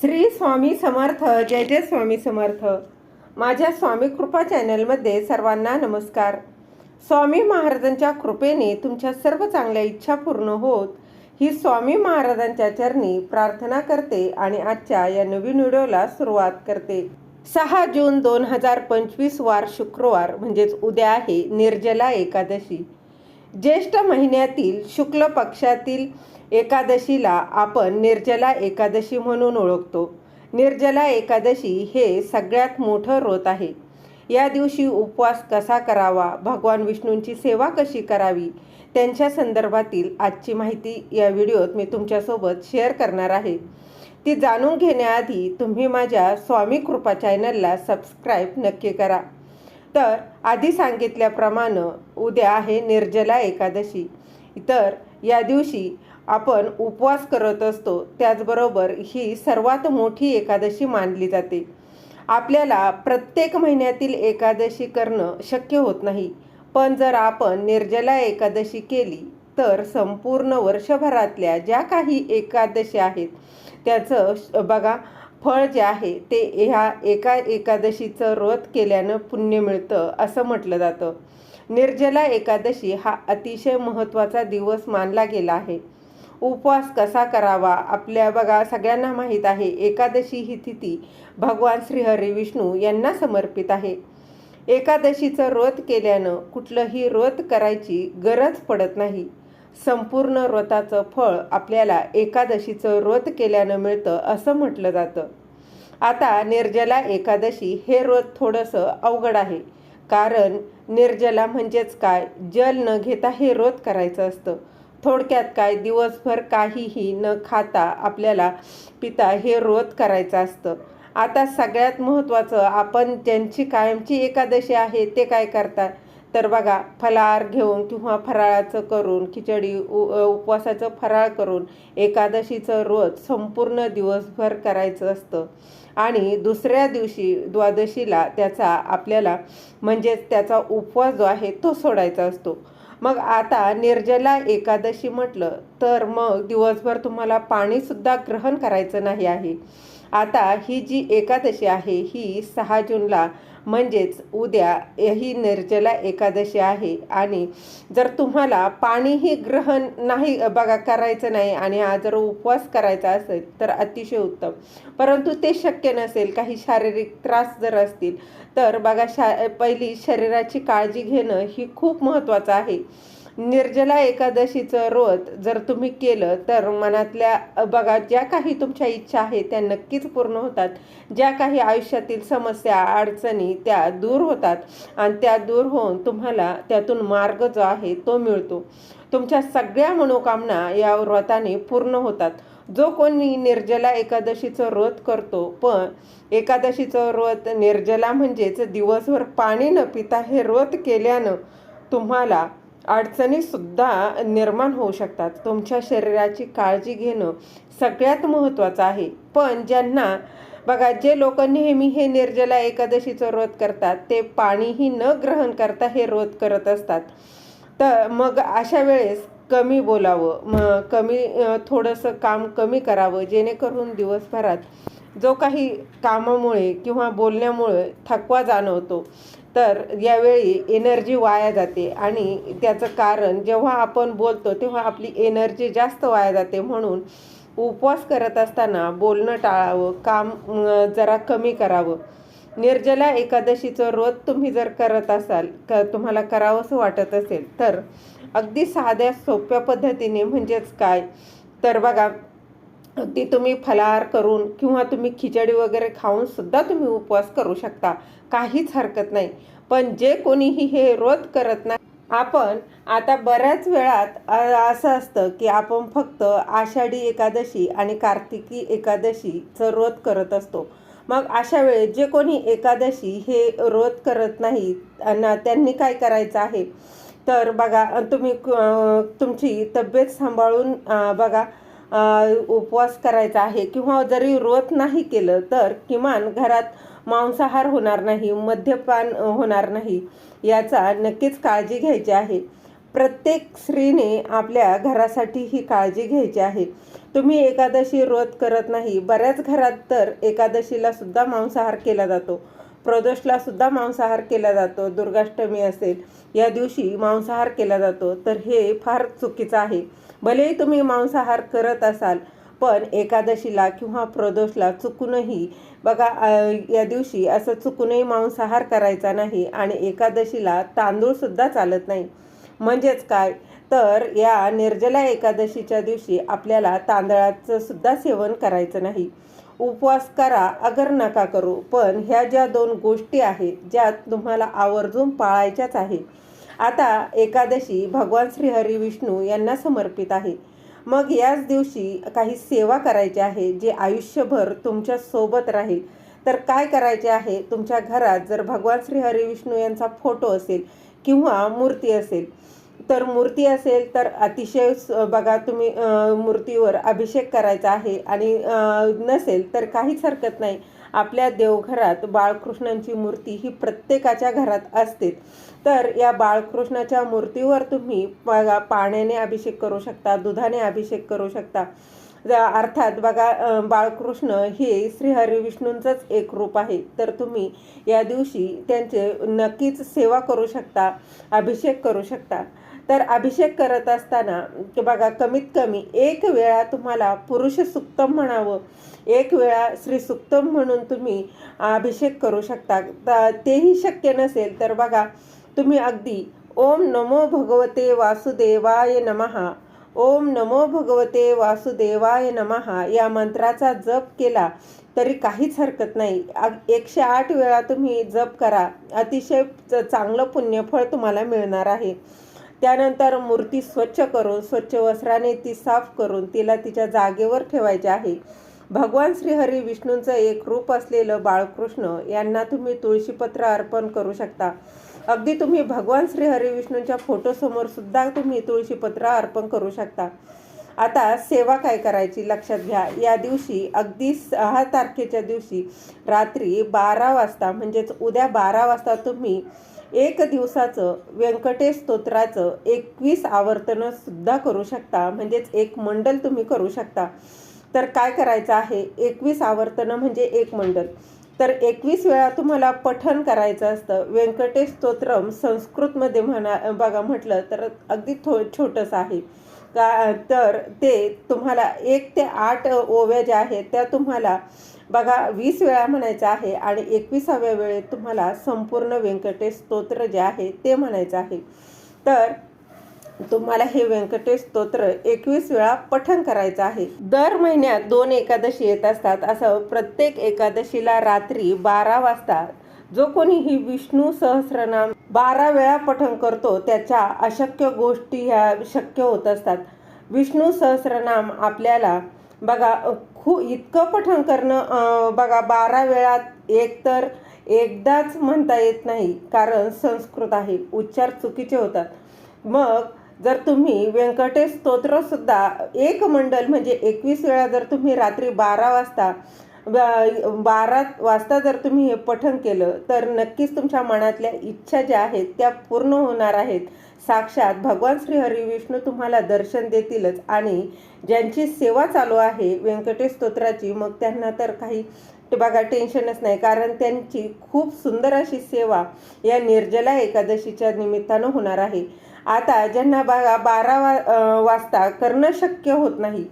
श्री स्वामी समर्थ जय जय स्वामी समर्थ. माझ्या स्वामी कृपा चॅनलमध्ये सर्वांना नमस्कार. स्वामी महाराजांच्या कृपेने तुमच्या सर्व चांगल्या इच्छा पूर्ण होत ही स्वामी महाराजांच्या चरणी प्रार्थना करते आणि आजच्या या नवीन व्हिडिओला सुरुवात करते. सहा जून दोन हजार पंचवीस वार शुक्रवार म्हणजेच उद्या आहे निर्जला एकादशी. ज्येष्ठ महिन्यातील शुक्ल पक्षातील एकादशीला आपण निर्जला एकादशी म्हणून ओळखतो. निर्जला एकादशी हे सगळ्यात मोठं व्रत आहे. या दिवशी उपवास कसा करावा भगवान विष्णूंची सेवा कशी करावी त्यांच्या संदर्भातील आजची माहिती या व्हिडिओत मी तुमच्यासोबत शेअर करणार आहे. ती जाणून घेण्याआधी तुम्ही माझ्या स्वामी कृपा चॅनलला सबस्क्राईब नक्की करा. तर आधी सांगितल्याप्रमाणे उद्या आहे निर्जला एकादशी. तर या दिवशी आपण उपवास करत असतो. त्याचबरोबर ही सर्वात मोठी एकादशी मानली जाते. आपल्याला प्रत्येक महिन्यातील एकादशी करणं शक्य होत नाही. पण जर आपण निर्जला एकादशी केली तर संपूर्ण वर्षभरातल्या ज्या काही एकादशी आहेत त्याचं श- बघा फळ जे आहे ते ह्या एका एकादशीचं व्रत केल्यानं पुण्य मिळतं असं म्हटलं जातं. निर्जला एकादशी हा अतिशय महत्त्वाचा दिवस मानला गेला आहे. उपवास कसा करावा? आपल्या बघा सगळ्यांना माहीत आहे एकादशी ही तिथी भगवान श्रीहरी विष्णू यांना समर्पित आहे. एकादशीचं व्रत केल्यानं कुठलंही व्रत करायची गरज पडत नाही. संपूर्ण व्रताचं फळ आपल्याला एकादशीचं व्रत केल्यानं मिळतं असं म्हटलं जातं. आता निर्जला एकादशी हे व्रत थोडंसं अवघड आहे. कारण निर्जला म्हणजेच काय? जल न घेता हे व्रत करायचं असतं. थोडक्यात काय? दिवसभर काहीही न खाता आपल्याला पिता हे व्रत करायचं असतं. आता सगळ्यात महत्त्वाचं आपण ज्यांची कायमची एकादशी आहे ते काय करतात? तर बघा फलाहार घेऊन किंवा फराळाचं करून खिचडी उ उपवासाचं फराळ करून एकादशीचं रोज संपूर्ण दिवसभर करायचं असतं. आणि दुसऱ्या दिवशी द्वादशीला त्याचा आपल्याला म्हणजेच त्याचा उपवास जो आहे तो सोडायचा असतो. मग आता निर्जला एकादशी म्हटलं तर मग दिवसभर तुम्हाला पाणीसुद्धा ग्रहण करायचं नाही आहे. आता ही जी एकादशी आहे ही सहा जूनला म्हणजेच उद्या ही निर्जला एकादशी आहे. आणि जर तुम्हाला पाणीही ग्रहण नाही बघा करायचं नाही आणि हा जर उपवास करायचा असेल तर अतिशय उत्तम. परंतु ते शक्य नसेल काही शारीरिक त्रास जर असतील तर बघा शा पहिली शरीराची काळजी घेणं ही खूप महत्त्वाचं आहे. निर्जला एकादशीचं व्रत जर तुम्ही केलं तर मनातल्या बघा ज्या काही तुमच्या इच्छा आहेत त्या नक्कीच पूर्ण होतात. ज्या काही आयुष्यातील समस्या अडचणी त्या दूर होतात आणि त्या दूर होऊन तुम्हाला त्यातून मार्ग जो आहे तो मिळतो. तुमच्या सगळ्या मनोकामना या व्रताने पूर्ण होतात. जो कोणी निर्जला एकादशीचं व्रत करतो पण एकादशीचं व्रत निर्जला म्हणजेच दिवसभर पाणी न पिता हे व्रत केल्यानं तुम्हाला अडचणीसुद्धा निर्माण होऊ शकतात. तुमच्या शरीराची काळजी घेणं सगळ्यात महत्त्वाचं आहे. पण ज्यांना बघा जे लोक नेहमी हे निर्जला एकादशीचं व्रत करतात ते पाणीही न ग्रहण करता हे व्रत करत असतात. तर मग अशा वेळेस कमी बोलावं म कमी थोडंसं काम कमी करावं जेणेकरून दिवसभरात जो काही कामामुळे किंवा बोलण्यामुळे थकवा जाणवतो. तर यावेळी एनर्जी वाया जाते आणि त्याचं कारण जेव्हा आपण बोलतो तेव्हा आपली एनर्जी जास्त वाया जाते. म्हणून उपवास करत असताना बोलणं टाळावं काम जरा कमी करावं. निर्जला एकादशीचं व्रत तुम्ही जर करत असाल क तुम्हाला करावंसं वाटत असेल तर अगदी साध्या सोप्या पद्धतीने म्हणजेच काय? तर बघा अगदी तुम्ही फलाहार करून किंवा तुम्ही खिचडी वगैरे खाऊन सुद्धा तुम्ही उपवास करू शकता. काहीच हरकत नाही. पण जे कोणीही हे रोध करत नाही आपण आता बऱ्याच वेळात असं असतं की आपण फक्त आषाढी एकादशी आणि कार्तिकी एकादशीचं व्रत करत असतो. मग अशा वेळेस जे कोणी एकादशी हे व्रत करत नाही आणि त्यांनी काय करायचं आहे? तर बघा तुम्ही तुमची तब्येत सांभाळून बघा उपवास करायचा आहे किंवा जरी व्रत नाही केलं तर किमान घरात मांसाहार होणार नाही मद्यपान होणार नाही याचा नक्कीच काळजी घ्यायची आहे. प्रत्येक स्त्रीने आपल्या घरासाठी ही काळजी घ्यायची आहे. तुम्ही एकादशी व्रत करत नाही बऱ्याच घरात तर एकादशीला सुद्धा मांसाहार केला जातो. प्रदोषला सुद्धा मांसाहार केला जातो दुर्गाष्टमी असेल या दिवशी मांसाहार केला जातो तर हे फार चुकीचं आहे. भलेही तुम्ही मांसाहार करत असाल पण एकादशीला किंवा प्रदोषला चुकूनही बघा या दिवशी असं चुकूनही मांसाहार करायचा नाही आणि एकादशीला तांदूळसुद्धा चालत नाही. म्हणजेच काय? तर या निर्जला एकादशीच्या दिवशी आपल्याला तांदळाचं सुद्धा सेवन करायचं नाही. उपवास करा अगर नका करू पण ह्या ज्या दोन गोष्टी आहेत ज्या तुम्हाला आवर्जून पाळायच्याच आहे आता एकादशी भगवान श्रीहरी विष्णू यांना समर्पित आहे. मग याच दिवशी काही सेवा करायची आहे जे आयुष्यभर तुमच्यासोबत राहील. तर काय करायचे आहे? तुमच्या घरात जर भगवान श्री हरी विष्णू यांचा फोटो असेल किंवा मूर्ती असेल तर मूर्ती असेल तर अतिशय बघा तुम्ही मूर्तीवर अभिषेक करायचा आहे आणि नसेल तर काहीच हरकत नाही. आपल्या देवघरात बाळकृष्णांची मूर्ती ही प्रत्येकाच्या घरात असते. तर या बाळकृष्णाच्या मूर्तीवर तुम्ही बघा पाण्याने अभिषेक करू शकता दुधाने अभिषेक करू शकता. अर्थात बघा बाळकृष्ण हे श्रीहरी विष्णूंचंच एक रूप आहे. तर तुम्ही या दिवशी त्यांचे नक्कीच सेवा करू शकता अभिषेक करू शकता. तर अभिषेक करत असताना की बघा कमीत कमी एक वेळा तुम्हाला पुरुष सुक्तम म्हणावं. एक वेळा श्री सुक्तम म्हणून तुम्ही अभिषेक करू शकता. तेही शक्य नसेल तर बघा तुम्ही अगदी ओम नमो भगवते वासुदेवाय नमहा. ओम नमो भगवते वासुदेवाय नमहा. या मंत्राचा जप केला तरी काहीच हरकत नाही. अग- एकशे आठ वेळा तुम्ही जप करा. अतिशय च- चांगलं पुण्यफळ तुम्हाला मिळणार आहे. त्यानंतर मूर्ती स्वच्छ करून स्वच्छ वस्त्राने ती साफ करून तिला तिच्या जागेवर ठेवायची आहे. भगवान श्रीहरी विष्णूंचं एक रूप असलेलं बाळकृष्ण यांना तुम्ही तुळशीपत्र अर्पण करू शकता. अगदी तुम्ही भगवान श्रीहरी विष्णूंच्या फोटोसमोर सुद्धा तुम्ही तुळशीपत्र अर्पण करू शकता. आता सेवा काय करायची लक्षात घ्या. या दिवशी अगदी सहा तारखेच्या दिवशी रात्री बारा वाजता म्हणजेच उद्या बारा वाजता तुम्ही एक दिवसाचं व्यंकटेश स्तोत्राचं एकवीस आवर्तनं सुद्धा करू शकता. म्हणजेच एक मंडल तुम्ही करू शकता. तर काय करायचं आहे? एकवीस आवर्तनं म्हणजे एक मंडल. तर एकवीस वेळा तुम्हाला पठन करायचं असतं. व्यंकटेश स्तोत्रम संस्कृतमध्ये म्हणा बघा म्हटलं तर अगदी थो छोटंसं आहे. का तर ते तुम्हाला एक ते आठ ओव्या ज्या आहेत त्या तुम्हाला बघा वीस वेळा म्हणायचं आहे आणि एकविसाव्या वेळेत तुम्हाला संपूर्ण व्यंकटेश स्तोत्र जे आहे ते म्हणायचं आहे. तर तुम्हाला हे व्यंकटेश स्तोत्र एकवीस वेळा पठण करायचं आहे. दर महिन्यात दोन एकादशी येत असतात. असं प्रत्येक एकादशीला रात्री बारा वाजता जो कोणी ही विष्णू सहस्रनाम बारा वेळा पठण करतो त्याच्या अशक्य गोष्टी ह्या शक्य होत असतात. विष्णू सहस्रनाम आपल्याला बघा खूप इतकं पठण करणं बघा बारा वेळात एक तर एकदाच म्हणता येत नाही कारण संस्कृत आहे उच्चार चुकीचे होतात. मग जर तुम्ही व्यंकटेश स्तोत्रसुद्धा एक मंडल म्हणजे एकवीस वेळा जर तुम्ही रात्री बारा वाजता बारा वाजता जर तुम्ही हे पठण केलं तर नक्कीच तुमच्या मनातल्या इच्छा ज्या आहेत त्या पूर्ण होणार आहेत. साक्षात भगवान श्री हरी विष्णू तुम्हाला दर्शन देतीलच. आणि ज्यांची सेवा चालू आहे व्यंकटेश स्तोत्राची मग त्यांना तर काही ते बघा टेन्शनच नाही. कारण त्यांची खूप सुंदर अशी सेवा या निर्जला एकादशीच्या निमित्तानं होणार आहे. आता ज्यांना बघा बारा वा वाजता करणं शक्य होत नाही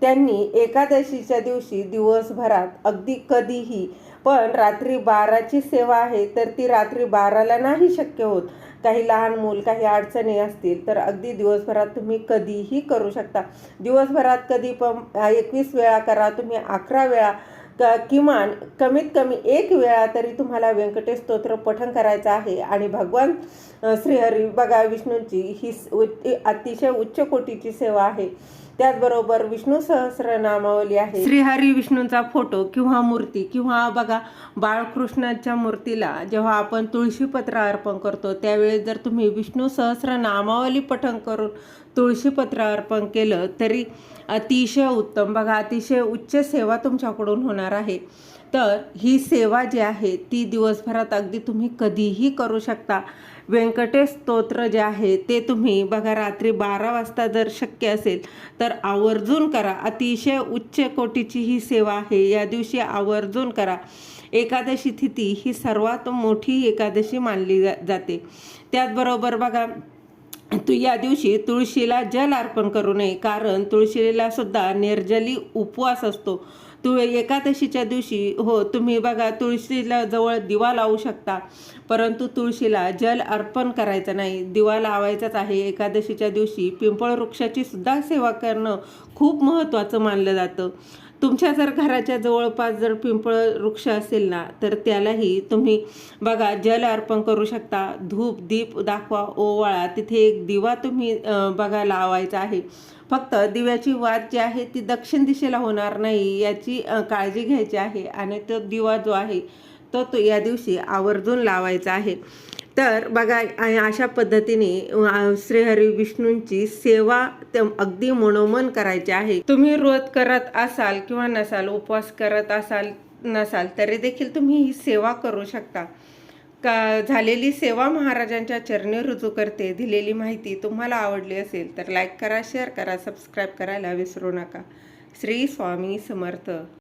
त्यांनी एकादशीच्या दिवशी दिवसभरात अगदी कधीही पण रात्री बाराची सेवा आहे तर ती रात्री बाराला नाही शक्य होत. काही लहान मूल काही अडचणी असतील तर अगदी दिवसभरात तुम्ही कधीही करू शकता. दिवसभरात कधी पण एकवीस वेळा करा तुम्ही अकरा वेळा क किमान कमीत कमी एक वेळा तरी तुम्हाला व्यंकटेश स्तोत्र पठण करायचं आहे. आणि भगवान श्रीहरी बघा विष्णूंची ही स- उ- अतिशय उच्च कोटीची सेवा आहे. त्याचबरोबर विष्णू सहस्रनामावली आहे. श्रीहरी विष्णूंचा फोटो किंवा मूर्ती किंवा बघा बाळकृष्णाच्या मूर्तीला जेव्हा आपण तुळशीपत्र अर्पण करतो त्यावेळेस जर तुम्ही विष्णू सहस्रनामावली पठण करून तुळशीपत्र अर्पण केलं तरी अतिशय उत्तम. बघा अतिशय उच्च सेवा तुमच्याकडून होणार आहे. तर ही सेवा जी आहे ती दिवसभरात अगदी तुम्ही कधीही करू शकता. व्यंकटेश स्तोत्र जे आहे ते तुम्ही बघा रात्री बारा वाजता जर शक्य असेल तर आवर्जून करा. अतिशय उच्च कोटीची ही सेवा आहे. या दिवशी आवर्जून करा. एकादशी तिथी ही सर्वात मोठी एकादशी मानली जा जाते. त्याचबरोबर बघा तू या दिवशी तुळशीला जल अर्पण करू नये कारण तुळशीला सुद्धा निर्जली उपवास असतो. तू एकादशीच्या दिवशी हो तुम्ही बघा तुळशीला जवळ दिवा लावू शकता परंतु तुळशीला जल अर्पण करायचं नाही. दिवा लावायचाच आहे. एकादशीच्या दिवशी पिंपळ वृक्षाची सुद्धा सेवा करणं खूप महत्त्वाचं मानलं जातं. तुमच्या जर घराच्या जवळपास जर पिंपळ वृक्ष असेल ना तर त्यालाही तुम्ही बघा जल अर्पण करू शकता. धूप दीप दाखवा ओवाळा. तिथे एक दिवा तुम्ही बघा लावायचा आहे. फक्त दिव्याची वात जी आहे ती दक्षिण दिशेला होणार नाही याची काळजी घ्यायची आहे. आणि तो दिवा जो आहे तो तो या दिवशी आवर्जून लावायचा आहे. तर बघा अशा पद्धतीने श्रीहरी विष्णूंची सेवा अगदी मनोमन करायची आहे. तुम्ही रोज करत असाल किंवा नसाल उपवास करत असाल नसाल तरी देखील तुम्ही ही सेवा करू शकता. का झालेली सेवा महाराजांच्या चरणी रुजू करते दिलेली माहिती तुम्हाला आवडली असेल तर लाईक करा शेअर करा सबस्क्राईब करायला विसरू नका. श्री स्वामी समर्थ.